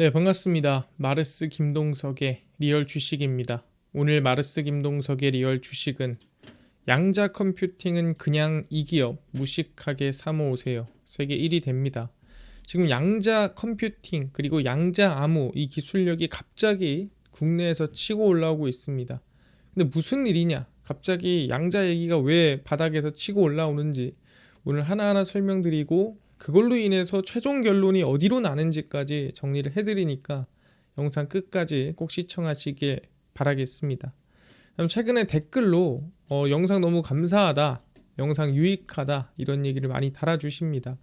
네, 반갑습니다. 마르스 김동석의 리얼 주식입니다. 오늘 마르스 김동석의 리얼 주식은 양자 컴퓨팅은 그냥 이 기업 무식하게 사모으세요. 세계 1위 됩니다. 지금 양자 컴퓨팅 그리고 양자 암호 이 기술력이 갑자기 국내에서 치고 올라오고 있습니다. 근데 무슨 일이냐? 갑자기 양자 얘기가 왜 바닥에서 치고 올라오는지 오늘 하나하나 설명드리고 그걸로 인해서 최종 결론이 어디로 나는지까지 정리를 해드리니까 영상 끝까지 꼭 시청하시길 바라겠습니다. 그럼 최근에 댓글로 어, 영상 너무 감사하다, 영상 유익하다 이런 얘기를 많이 달아주십니다.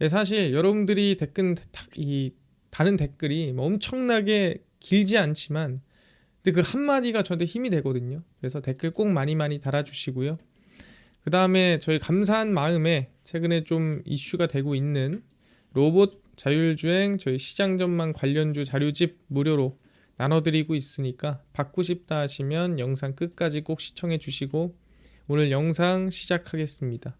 네, 사실 여러분들이 댓글 다- 이 다는 댓글이 뭐 엄청나게 길지 않지만 근데 그 한마디가 저한테 힘이 되거든요. 그래서 댓글 꼭 많이 많이 달아주시고요. 그 다음에 저희 감사한 마음에 최근에 좀 이슈가 되고 있는 로봇 자율주행 저희 시장 전망 관련주 자료집 무료로 나눠드리고 있으니까 받고 싶다 하시면 영상 끝까지 꼭 시청해 주시고 오늘 영상 시작하겠습니다.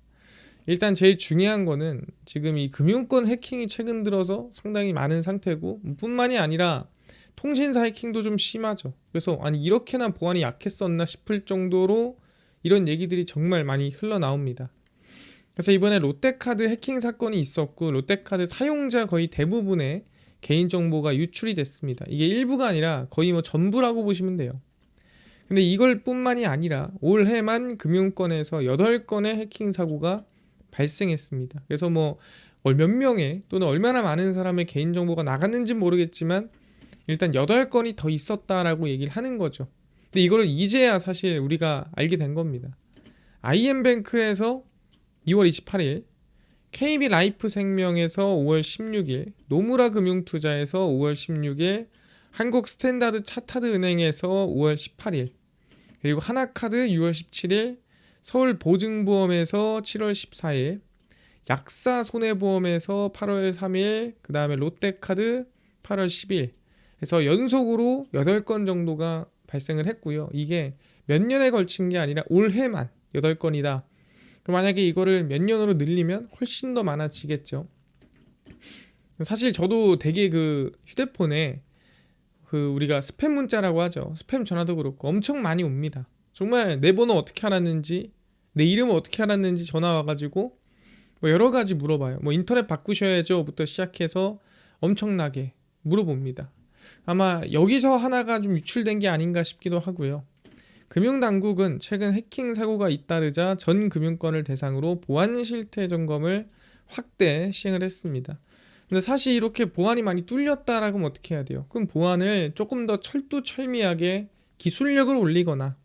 일단 제일 중요한 거는 지금 이 금융권 해킹이 최근 들어서 상당히 많은 상태고 뿐만이 아니라 통신사 해킹도 좀 심하죠. 그래서 아니 이렇게나 보안이 약했었나 싶을 정도로 이런 얘기들이 정말 많이 흘러나옵니다. 그래서 이번에 롯데카드 해킹 사건이 있었고 롯데카드 사용자 거의 대부분의 개인 정보가 유출이 됐습니다. 이게 일부가 아니라 거의 뭐 전부라고 보시면 돼요. 근데 이걸 뿐만이 아니라 올해만 금융권에서 8건의 해킹 사고가 발생했습니다. 그래서 뭐 몇 명의 또는 얼마나 많은 사람의 개인 정보가 나갔는지 모르겠지만 일단 8건이 더 있었다라고 얘기를 하는 거죠. 근데 이거를 이제야 사실 우리가 알게 된 겁니다. IM뱅크에서 2월 28일, KB 라이프 생명에서 5월 16일, 노무라 금융투자에서 5월 16일, 한국 스탠다드 차타드 은행에서 5월 18일, 그리고 하나카드 6월 17일, 서울 보증보험에서 7월 14일, 약사 손해보험에서 8월 3일, 그 다음에 롯데카드 8월 10일, 그래서 연속으로 8건 정도가 발생을 했고요. 이게 몇 년에 걸친 게 아니라 올해만 8건이다. 그럼 만약에 이거를 몇 년으로 늘리면 훨씬 더 많아지겠죠. 사실 저도 되게 그 휴대폰에 그 우리가 스팸 문자라고 하죠. 스팸 전화도 그렇고 엄청 많이 옵니다. 정말 내 번호 어떻게 알았는지, 내 이름을 어떻게 알았는지 전화 와가지고 뭐 여러 가지 물어봐요. 뭐 인터넷 바꾸셔야죠부터 시작해서 엄청나게 물어봅니다. 아마 여기서 하나가 좀 유출된 게 아닌가 싶기도 하고요. 금융당국은 최근 해킹 사고가 잇따르자 전 금융권을 대상으로 보안 실태 점검을 확대 시행을 했습니다. 근데 사실 이렇게 보안이 많이 뚫렸다라고 하면 어떻게 해야 돼요? 그럼 보안을 조금 더 철두철미하게 기술력을 올리거나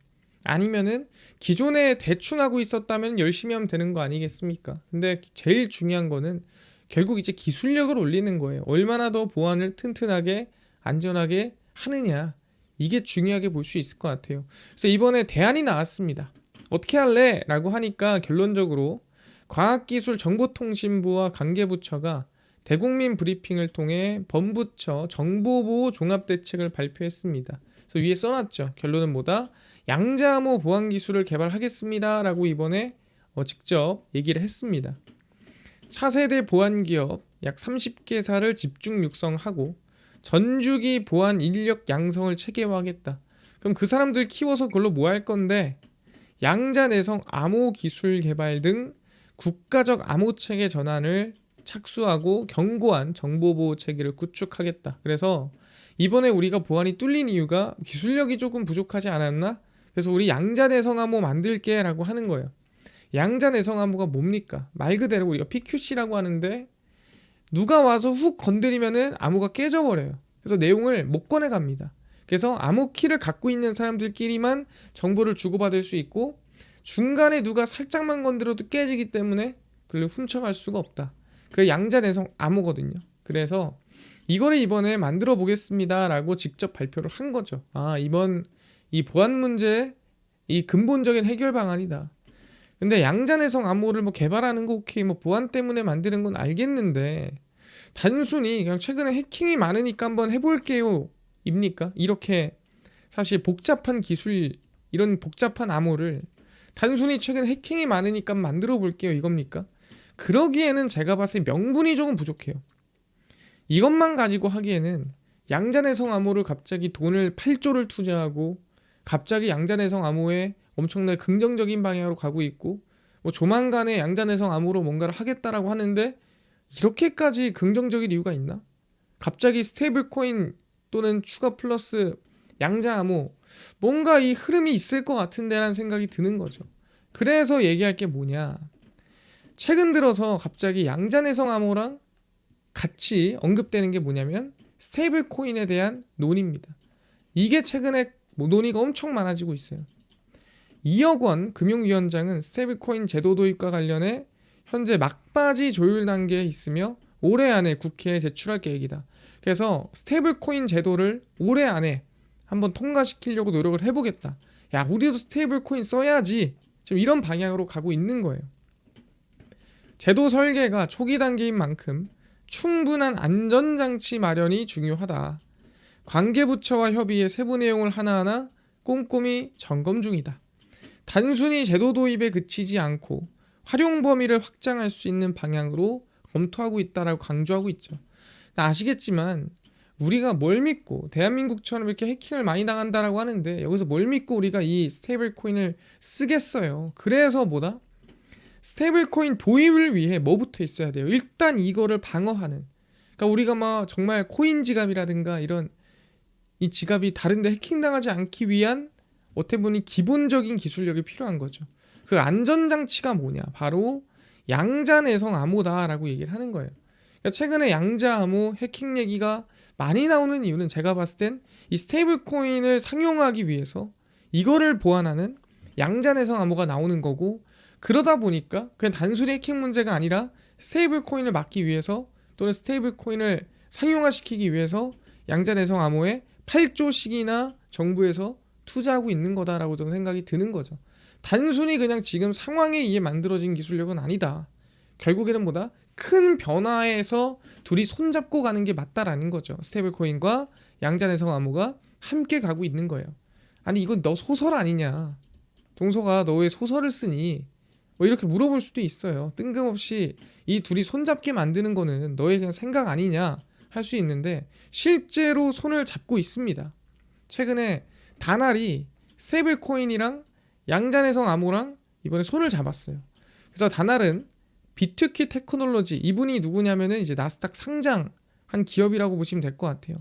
아니면은 기존에 대충 하고 있었다면 열심히 하면 되는 거 아니겠습니까? 근데 제일 중요한 거는 결국 이제 기술력을 올리는 거예요. 얼마나 더 보안을 튼튼하게 안전하게 하느냐. 이게 중요하게 볼 수 있을 것 같아요. 그래서 이번에 대안이 나왔습니다. 어떻게 할래? 라고 하니까 결론적으로 과학기술정보통신부와 관계부처가 대국민 브리핑을 통해 범부처 정보보호 종합대책을 발표했습니다. 그래서 위에 써놨죠. 결론은 뭐다? 양자암호 보안 기술을 개발하겠습니다. 라고 이번에 어, 직접 얘기를 했습니다. 차세대 보안 기업 약 30개사를 집중 육성하고 전주기 보안 인력 양성을 체계화하겠다. 그럼 그 사람들 키워서 그걸로 뭐 할 건데 양자 내성 암호 기술 개발 등 국가적 암호 체계 전환을 착수하고 견고한 정보 보호 체계를 구축하겠다. 그래서 이번에 우리가 보안이 뚫린 이유가 기술력이 조금 부족하지 않았나? 그래서 우리 양자 내성 암호 만들게라고 하는 거예요. 양자 내성 암호가 뭡니까? 말 그대로 우리가 PQC라고 하는데 누가 와서 훅 건드리면은 암호가 깨져버려요. 그래서 내용을 못 꺼내 갑니다. 그래서 암호 키를 갖고 있는 사람들끼리만 정보를 주고받을 수 있고 중간에 누가 살짝만 건드려도 깨지기 때문에 그걸 훔쳐갈 수가 없다. 그 양자 내성 암호거든요. 그래서 이거를 이번에 만들어 보겠습니다라고 직접 발표를 한 거죠. 아 이번 이 보안 문제 이 근본적인 해결 방안이다. 근데 양자내성 암호를 뭐 개발하는 거 오케이 뭐 보안 때문에 만드는 건 알겠는데 단순히 그냥 최근에 해킹이 많으니까 한번 해볼게요 입니까? 이렇게 사실 복잡한 기술 이런 복잡한 암호를 단순히 최근 해킹이 많으니까 만들어 볼게요 이겁니까? 그러기에는 제가 봤을 때 명분이 조금 부족해요. 이것만 가지고 하기에는 양자내성 암호를 갑자기 돈을 8조를 투자하고 갑자기 양자내성 암호에 엄청나게 긍정적인 방향으로 가고 있고 뭐 조만간에 양자내성 암호로 뭔가를 하겠다라고 하는데 이렇게까지 긍정적인 이유가 있나? 갑자기 스테이블 코인 또는 추가 플러스 양자 암호 뭔가 이 흐름이 있을 것 같은데라는 생각이 드는 거죠. 그래서 얘기할 게 뭐냐? 최근 들어서 갑자기 양자내성 암호랑 같이 언급되는 게 뭐냐면 스테이블 코인에 대한 논의입니다. 이게 최근에 뭐 논의가 엄청 많아지고 있어요. 이혁원 금융위원장은 스테이블 코인 제도 도입과 관련해 현재 막바지 조율 단계에 있으며 올해 안에 국회에 제출할 계획이다. 그래서 스테이블 코인 제도를 올해 안에 한번 통과시키려고 노력을 해보겠다. 야, 우리도 스테이블 코인 써야지. 지금 이런 방향으로 가고 있는 거예요. 제도 설계가 초기 단계인 만큼 충분한 안전장치 마련이 중요하다. 관계부처와 협의해 세부 내용을 하나하나 꼼꼼히 점검 중이다. 단순히 제도 도입에 그치지 않고 활용 범위를 확장할 수 있는 방향으로 검토하고 있다라고 강조하고 있죠. 아시겠지만 우리가 뭘 믿고 대한민국처럼 이렇게 해킹을 많이 당한다라고 하는데 여기서 뭘 믿고 우리가 이 스테이블 코인을 쓰겠어요. 그래서 뭐다? 스테이블 코인 도입을 위해 뭐부터 있어야 돼요? 일단 이거를 방어하는. 그러니까 우리가 막 정말 코인 지갑이라든가 이런 이 지갑이 다른데 해킹당하지 않기 위한 어떻게 보니 기본적인 기술력이 필요한 거죠. 그 안전장치가 뭐냐? 바로 양자 내성 암호다라고 얘기를 하는 거예요. 그러니까 최근에 양자 암호 해킹 얘기가 많이 나오는 이유는 제가 봤을 땐 이 스테이블 코인을 상용하기 위해서 이거를 보완하는 양자 내성 암호가 나오는 거고 그러다 보니까 그냥 단순히 해킹 문제가 아니라 스테이블 코인을 막기 위해서 또는 스테이블 코인을 상용화시키기 위해서 양자 내성 암호에 8조씩이나 정부에서 투자하고 있는 거다라고 저는 생각이 드는 거죠. 단순히 그냥 지금 상황에 의해 만들어진 기술력은 아니다. 결국에는 뭐다? 큰 변화에서 둘이 손잡고 가는 게 맞다라는 거죠. 스테이블 코인과 양자내성 암호가 함께 가고 있는 거예요. 아니 이건 너 소설 아니냐? 동서가 너 왜 소설을 쓰니? 뭐 이렇게 물어볼 수도 있어요. 뜬금없이 이 둘이 손잡게 만드는 거는 너의 그냥 생각 아니냐 할 수 있는데 실제로 손을 잡고 있습니다. 최근에 다날이 스테이블 코인이랑 양자내성 암호랑 이번에 손을 잡았어요. 그래서 다날은 비트키 테크놀로지 이분이 누구냐면은 이제 나스닥 상장 한 기업이라고 보시면 될 것 같아요.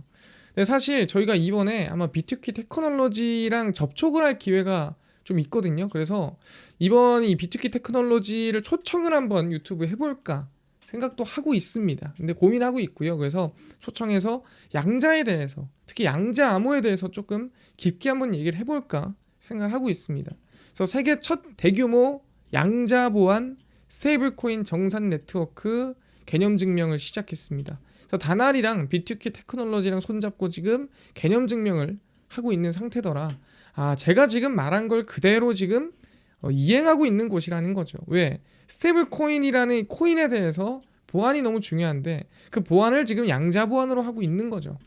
근데 사실 저희가 이번에 아마 비트키 테크놀로지랑 접촉을 할 기회가 좀 있거든요. 그래서 이번 이 비트키 테크놀로지를 초청을 한번 유튜브에 해볼까 생각도 하고 있습니다. 근데 고민하고 있고요. 그래서 초청해서 양자에 대해서 특히 양자 암호에 대해서 조금 깊게 한번 얘기를 해볼까 생각을 하고 있습니다. 그래서 세계 첫 대규모 양자 보안 스테이블 코인 정산 네트워크 개념 증명을 시작했습니다. 그래서 다날이랑 비트키 테크놀로지랑 손잡고 지금 개념 증명을 하고 있는 상태더라. 아, 제가 지금 말한 걸 그대로 지금 어, 이행하고 있는 곳이라는 거죠. 왜? 스테이블 코인이라는 코인에 대해서 보안이 너무 중요한데 그 보안을 지금 양자 보안으로 하고 있는 거죠.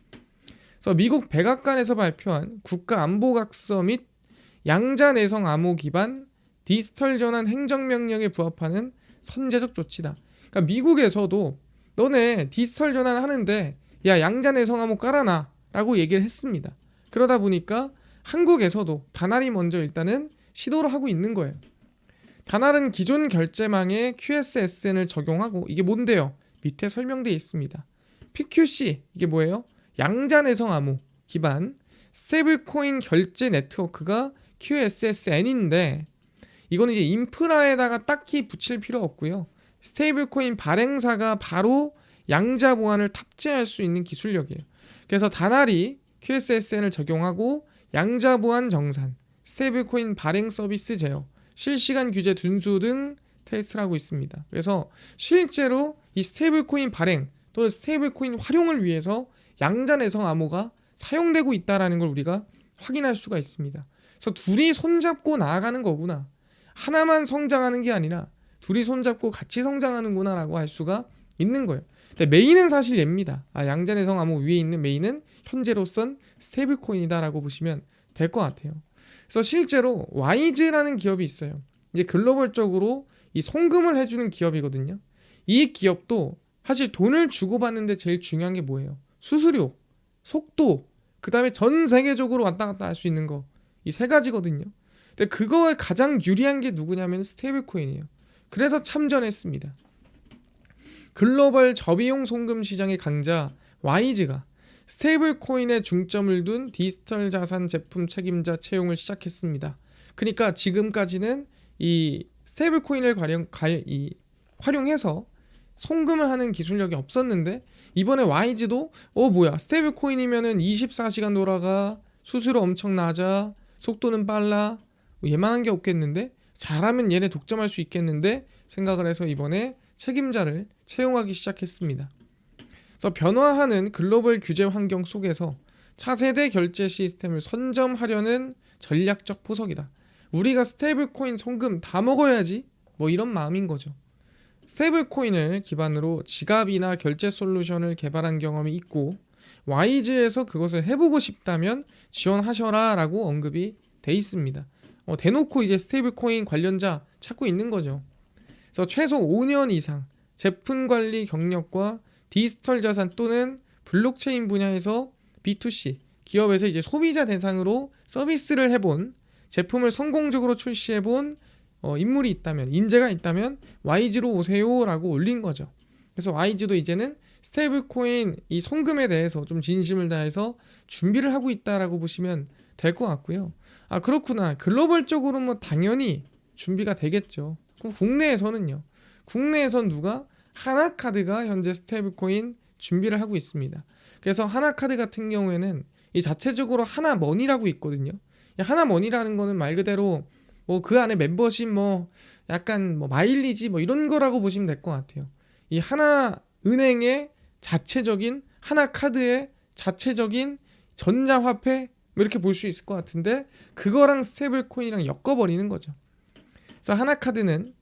그래서 미국 백악관에서 발표한 국가 안보각서 및 양자 내성 암호 기반 디지털 전환 행정 명령에 부합하는 선제적 조치다. 그러니까 미국에서도 너네 디지털 전환 하는데 야 양자 내성 암호 깔아놔라고 얘기를 했습니다. 그러다 보니까 한국에서도 다날이 먼저 일단은 시도를 하고 있는 거예요. 다날은 기존 결제망에 QSSN을 적용하고 이게 뭔데요? 밑에 설명되어 있습니다. PQC 이게 뭐예요? 양자 내성 암호 기반 스테이블 코인 결제 네트워크가 QSSN인데 이거는 이제 인프라에다가 딱히 붙일 필요 없고요. 스테이블 코인 발행사가 바로 양자 보안을 탑재할 수 있는 기술력이에요. 그래서 다날이 QSSN을 적용하고 양자 보안 정산, 스테이블 코인 발행 서비스 제어, 실시간 규제 준수 등 테스트를 하고 있습니다. 그래서 실제로 이 스테이블 코인 발행 또는 스테이블 코인 활용을 위해서 양자 내성 암호가 사용되고 있다라는 걸 우리가 확인할 수가 있습니다. 그래서 둘이 손잡고 나아가는 거구나. 하나만 성장하는 게 아니라 둘이 손잡고 같이 성장하는구나라고 할 수가 있는 거예요. 근데 메인은 사실 얘입니다. 아, 양자 내성 암호 위에 있는 메인은 현재로선 스테이블 코인이다라고 보시면 될 것 같아요. 그래서 실제로 와이즈라는 기업이 있어요. 이제 글로벌적으로 이 송금을 해주는 기업이거든요. 이 기업도 사실 돈을 주고받는데 제일 중요한 게 뭐예요? 수수료. 속도, 그 다음에 전 세계적으로 왔다 갔다 할 수 있는 거. 이 세 가지거든요. 근데 그거에 가장 유리한 게 누구냐면 스테이블 코인이에요. 그래서 참전했습니다. 글로벌 저비용 송금 시장의 강자 와이즈가 스테이블 코인에 중점을 둔 디지털 자산 제품 책임자 채용을 시작했습니다. 그러니까 지금까지는 이 스테이블 코인을 활용, 활용해서 송금을 하는 기술력이 없었는데 이번에 와이즈도 어 뭐야 스테이블 코인이면은 24시간 돌아가 수수료 엄청 낮아 속도는 빨라 뭐 얘만한 게 없겠는데 잘하면 얘네 독점할 수 있겠는데 생각을 해서 이번에 책임자를 채용하기 시작했습니다. 그래서 변화하는 글로벌 규제 환경 속에서 차세대 결제 시스템을 선점하려는 전략적 포석이다. 우리가 스테이블 코인 송금 다 먹어야지 뭐 이런 마음인 거죠. 스테이블 코인을 기반으로 지갑이나 결제 솔루션을 개발한 경험이 있고 와이즈에서 그것을 해보고 싶다면 지원하셔라 라고 언급이 돼 있습니다. 어, 대놓고 이제 스테이블 코인 관련자 찾고 있는 거죠. 그래서 최소 5년 이상 제품 관리 경력과 디지털 자산 또는 블록체인 분야에서 B2C 기업에서 이제 소비자 대상으로 서비스를 해본 제품을 성공적으로 출시해본 어, 인물이 있다면 인재가 있다면 YG로 오세요라고 올린 거죠. 그래서 YG도 이제는 스테이블 코인 이 송금에 대해서 좀 진심을 다해서 준비를 하고 있다라고 보시면 될 것 같고요. 아 그렇구나. 글로벌적으로 뭐 당연히 준비가 되겠죠. 그럼 국내에서는요. 국내에선 누가 하나카드가 현재 스테이블 코인 준비를 하고 있습니다. 그래서 하나카드 같은 경우에는 이 자체적으로 하나머니라고 있거든요. 이 하나머니라는 거는 말 그대로 뭐 그 안에 멤버십 뭐 약간 뭐 마일리지 뭐 이런 거라고 보시면 될 것 같아요. 이 하나 은행의 자체적인 하나 카드의 자체적인 전자화폐 뭐 이렇게 볼 수 있을 것 같은데 그거랑 스테이블 코인이랑 엮어버리는 거죠. 그래서 하나 카드는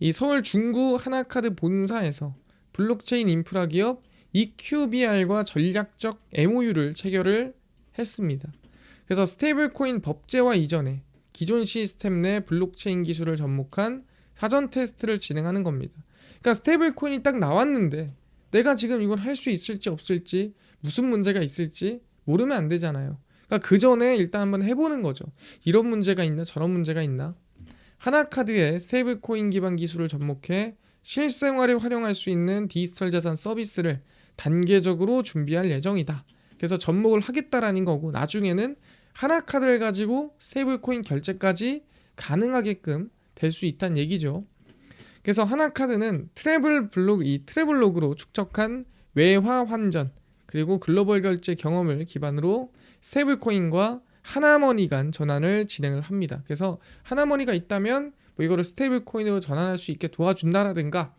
이 서울 중구 하나카드 본사에서 블록체인 인프라 기업 EQBR과 전략적 MOU를 체결을 했습니다. 그래서 스테이블 코인 법제화 이전에 기존 시스템 내 블록체인 기술을 접목한 사전 테스트를 진행하는 겁니다. 그러니까 스테이블 코인이 딱 나왔는데 내가 지금 이걸 할 수 있을지 없을지 무슨 문제가 있을지 모르면 안 되잖아요. 그러니까 그 전에 일단 한번 해보는 거죠. 이런 문제가 있나 저런 문제가 있나. 하나카드의 스테이블 코인 기반 기술을 접목해 실생활에 활용할 수 있는 디지털 자산 서비스를 단계적으로 준비할 예정이다. 그래서 접목을 하겠다라는 거고 나중에는 하나카드를 가지고 스테이블 코인 결제까지 가능하게끔 될 수 있다는 얘기죠. 그래서 하나카드는 트래블 블록 이 트래블록으로 축적한 외화 환전 그리고 글로벌 결제 경험을 기반으로 스테이블 코인과 하나머니 간 전환을 진행을 합니다. 그래서 하나머니가 있다면 뭐 이거를 스테이블 코인으로 전환할 수 있게 도와준다라든가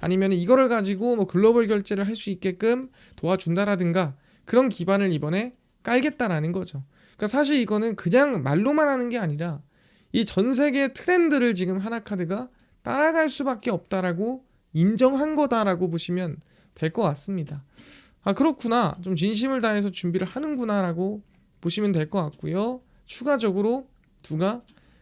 아니면 이거를 가지고 뭐 글로벌 결제를 할 수 있게끔 도와준다라든가 그런 기반을 이번에 깔겠다라는 거죠. 그러니까 사실 이거는 그냥 말로만 하는 게 아니라 이 전 세계 트렌드를 지금 하나카드가 따라갈 수밖에 없다라고 인정한 거다라고 보시면 될 것 같습니다. 아 그렇구나 좀 진심을 다해서 준비를 하는구나라고 보시면 될 것 같고요. 추가적으로 두가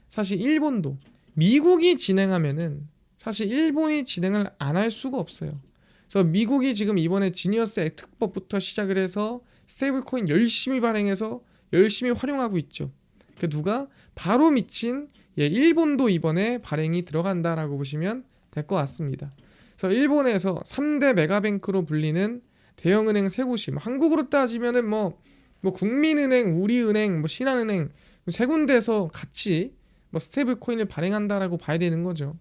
사실 일본도 미국이 진행하면은 사실 일본이 진행을 안 할 수가 없어요. 그래서 미국이 지금 이번에 지니어스 특법부터 시작을 해서 스테이블 코인 열심히 발행해서 열심히 활용하고 있죠. 그 누가 바로 미친 예, 일본도 이번에 발행이 들어간다라고 보시면 될 것 같습니다. 그래서 일본에서 3대 메가뱅크로 불리는 대형은행 세 곳이 뭐 한국으로 따지면은 뭐, 뭐 국민은행, 우리은행, 뭐 신한은행 세 군데에서 같이 뭐 스테이블 코인을 발행한다라고 봐야 되는 거죠.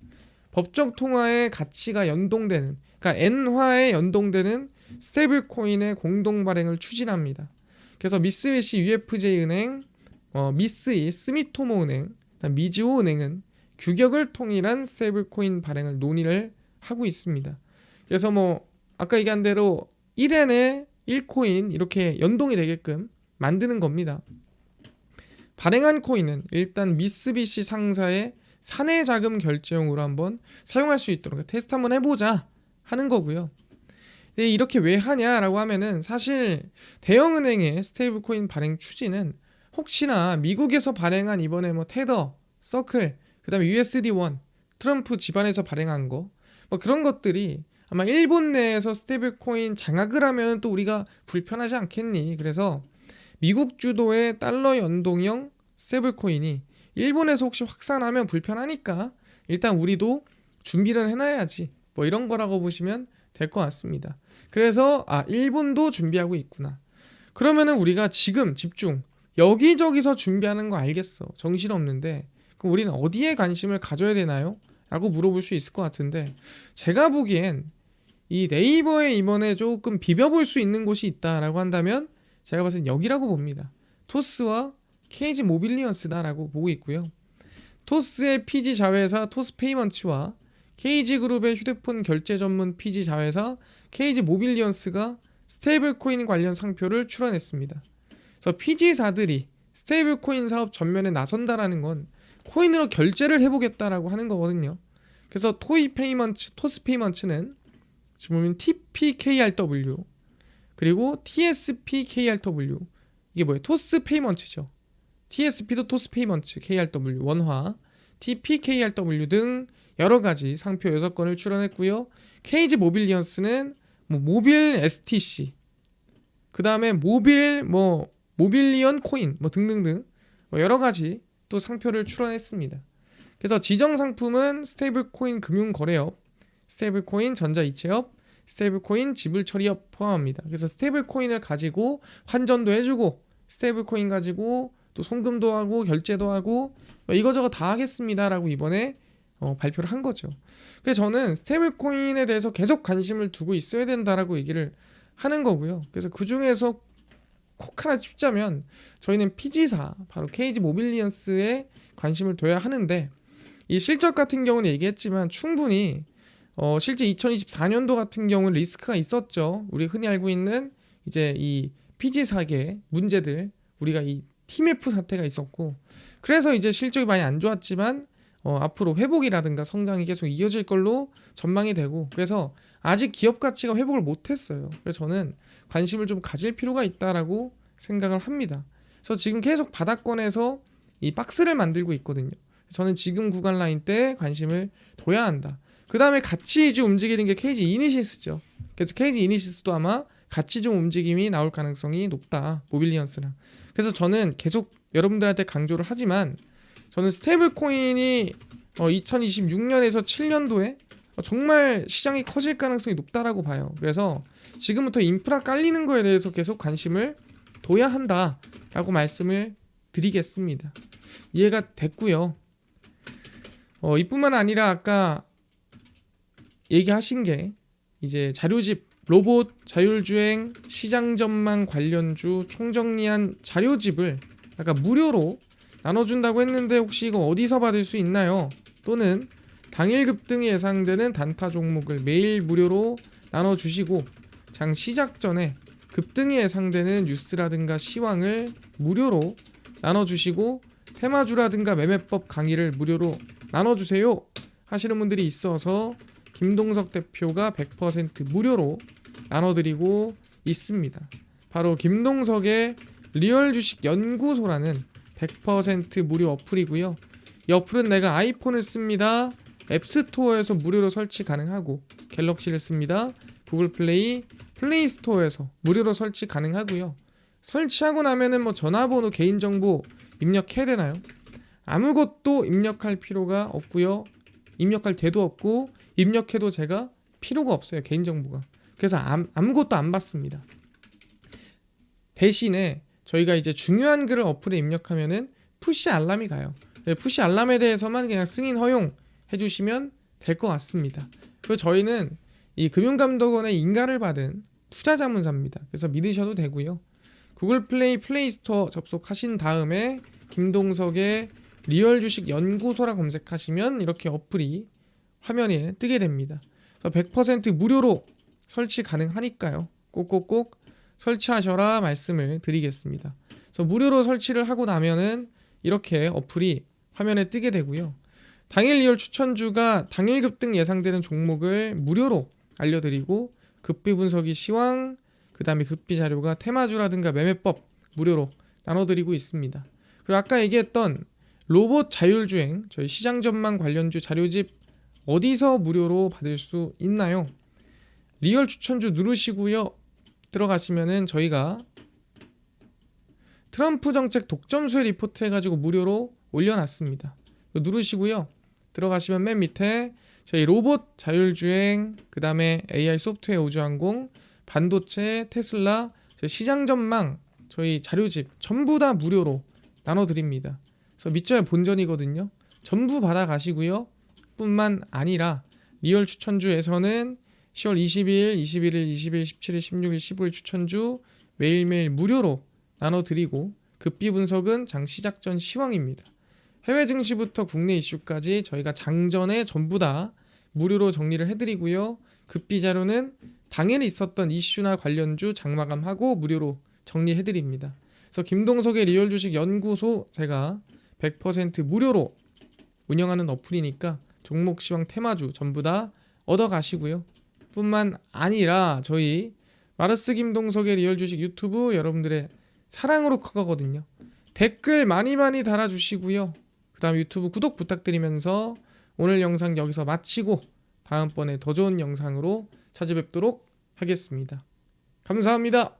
법적 통화의 가치가 연동되는 그러니까 엔화에 연동되는 스테이블 코인의 공동 발행을 추진합니다. 그래서 미쓰비시 UFJ 은행, 어, 미쓰이 스미토모 은행, 미즈호 은행은 규격을 통일한 스테이블 코인 발행을 논의를 하고 있습니다. 그래서 뭐 아까 얘기한 대로 1엔에 1코인 이렇게 연동이 되게끔 만드는 겁니다. 발행한 코인은 일단 미쓰비시 상사의 사내 자금 결제용으로 한번 사용할 수 있도록 테스트 한번 해보자 하는 거고요. 근데 이렇게 왜 하냐라고 하면은 사실 대형 은행의 스테이블 코인 발행 추진은 혹시나 미국에서 발행한 이번에 뭐 테더, 서클, 그다음에 USD1, 트럼프 집안에서 발행한 거 뭐 그런 것들이 아마 일본 내에서 스테이블 코인 장악을 하면 또 우리가 불편하지 않겠니? 그래서 미국 주도의 달러 연동형 스테이블 코인이 일본에서 혹시 확산하면 불편하니까 일단 우리도 준비를 해놔야지. 뭐 이런 거라고 보시면 될 것 같습니다. 그래서 아 일본도 준비하고 있구나. 그러면은 우리가 지금 집중 여기저기서 준비하는 거 알겠어. 정신 없는데 그럼 우리는 어디에 관심을 가져야 되나요? 라고 물어볼 수 있을 것 같은데 제가 보기엔 이 네이버에 이번에 조금 비벼볼 수 있는 곳이 있다라고 한다면 제가 봤을 땐 여기라고 봅니다. 토스와 KG 모빌리언스다라고 보고 있고요. 토스의 PG 자회사 토스 페이먼츠와 KG 그룹의 휴대폰 결제 전문 PG 자회사 KG 모빌리언스가 스테이블 코인 관련 상표를 출원했습니다. 그래서 PG사들이 스테이블 코인 사업 전면에 나선다라는 건 코인으로 결제를 해보겠다라고 하는 거거든요. 그래서 토이 페이먼츠, 토스 페이먼츠는 지금 보면 TPKRW 그리고 TSPKRW 이게 뭐예요? 토스 페이먼츠죠. TSP도 토스 페이먼츠, KRW 원화, TPKRW 등 여러 가지 상표 6건을 출원했고요. KG 모빌리언스는 뭐 모빌 STC 그 다음에 모빌 뭐 모빌리언 코인 뭐 등등등 뭐 여러 가지 또 상표를 출원했습니다. 그래서 지정 상품은 스테이블 코인 금융 거래업, 스테이블 코인 전자 이체업, 스테이블 코인 지불 처리업 포함합니다. 그래서 스테이블 코인을 가지고 환전도 해주고 스테이블 코인 가지고 또 송금도 하고 결제도 하고 뭐 이거저거 다 하겠습니다라고 이번에 어, 발표를 한 거죠. 그래서 저는 스테이블 코인에 대해서 계속 관심을 두고 있어야 된다라고 얘기를 하는 거고요. 그래서 그 중에서 콕 하나 찝자면 저희는 PG사 바로 KG 모빌리언스에 관심을 둬야 하는데 이 실적 같은 경우는 얘기했지만 충분히 어 실제 2024년도 같은 경우는 리스크가 있었죠. 우리 흔히 알고 있는 이제 이 PG사계 문제들 우리가 이 TMF 사태가 있었고 그래서 이제 실적이 많이 안 좋았지만 어, 앞으로 회복이라든가 성장이 계속 이어질 걸로 전망이 되고 그래서 아직 기업 가치가 회복을 못했어요. 그래서 저는 관심을 좀 가질 필요가 있다라고 생각을 합니다. 그래서 지금 계속 바닥권에서 이 박스를 만들고 있거든요. 저는 지금 구간 라인 때 관심을 둬야 한다. 그 다음에 같이 위주 움직이는 게 KG 이니시스죠. 그래서 KG 이니시스도 아마 같이 좀 움직임이 나올 가능성이 높다. 모빌리언스랑. 그래서 저는 계속 여러분들한테 강조를 하지만 저는 스테이블 코인이 어, 2026년에서 7년도에 정말 시장이 커질 가능성이 높다라고 봐요. 그래서 지금부터 인프라 깔리는 거에 대해서 계속 관심을 둬야 한다라고 말씀을 드리겠습니다. 이해가 됐고요. 어, 이뿐만 아니라 아까 얘기하신 게 이제 자료집 로봇 자율주행 시장 전망 관련주 총정리한 자료집을 약간 무료로 나눠준다고 했는데 혹시 이거 어디서 받을 수 있나요? 또는 당일 급등이 예상되는 단타 종목을 매일 무료로 나눠주시고 장 시작 전에 급등이 예상되는 뉴스라든가 시황을 무료로 나눠주시고 테마주라든가 매매법 강의를 무료로 나눠주세요 하시는 분들이 있어서 김동석 대표가 100% 무료로 나눠드리고 있습니다. 바로 김동석의 리얼 주식 연구소라는 100% 무료 어플이고요. 이 어플은 내가 아이폰을 씁니다. 앱스토어에서 무료로 설치 가능하고 갤럭시를 씁니다. 구글 플레이, 플레이 스토어에서 무료로 설치 가능하고요. 설치하고 나면은 뭐 전화번호, 개인정보 입력해야 되나요? 아무것도 입력할 필요가 없고요. 입력할 데도 없고 입력해도 제가 필요가 없어요. 개인정보가. 그래서 암, 아무것도 안 받습니다. 대신에 저희가 이제 중요한 글을 어플에 입력하면은 푸시 알람이 가요. 네, 푸시 알람에 대해서만 그냥 승인 허용 해주시면 될 것 같습니다. 그리고 저희는 이 금융감독원의 인가를 받은 투자 자문사입니다. 그래서 믿으셔도 되고요. 구글 플레이 플레이스토어 접속하신 다음에 김동석의 리얼 주식 연구소라 검색하시면 이렇게 어플이 화면에 뜨게 됩니다. 100% 무료로 설치 가능하니까요. 꼭꼭꼭 설치하셔라 말씀을 드리겠습니다. 그래서 무료로 설치를 하고 나면은 이렇게 어플이 화면에 뜨게 되고요. 당일 리얼 추천주가 당일 급등 예상되는 종목을 무료로 알려드리고 급비 분석이 시황, 그 다음에 급비 자료가 테마주라든가 매매법 무료로 나눠드리고 있습니다. 그리고 아까 얘기했던 로봇 자율주행 저희 시장 전망 관련주 자료집 어디서 무료로 받을 수 있나요? 리얼 추천주 누르시고요. 들어가시면은 저희가 트럼프 정책 독점수의 리포트 해가지고 무료로 올려놨습니다. 누르시고요. 들어가시면 맨 밑에 저희 로봇 자율주행, 그 다음에 AI 소프트웨어 우주항공, 반도체, 테슬라, 시장 전망, 저희 자료집 전부 다 무료로 나눠드립니다. 그래서 밑줄에 본전이거든요. 전부 받아가시고요. 뿐만 아니라 리얼 추천주에서는 10월 20일, 21일, 20일, 17일, 16일, 15일 추천주 매일매일 무료로 나눠드리고 급비 분석은 장 시작 전 시황입니다. 해외 증시부터 국내 이슈까지 저희가 장전에 전부 다 무료로 정리를 해드리고요. 급비 자료는 당일 있었던 이슈나 관련주 장마감하고 무료로 정리해드립니다. 그래서 김동석의 리얼 주식 연구소 제가 100% 무료로 운영하는 어플이니까 종목 시황 테마주 전부 다 얻어 가시고요. 뿐만 아니라 저희 마르스 김동석의 리얼 주식 유튜브 여러분들의 사랑으로 커가거든요. 댓글 많이 많이 달아주시고요. 그 다음 유튜브 구독 부탁드리면서 오늘 영상 여기서 마치고 다음번에 더 좋은 영상으로 찾아뵙도록 하겠습니다. 감사합니다.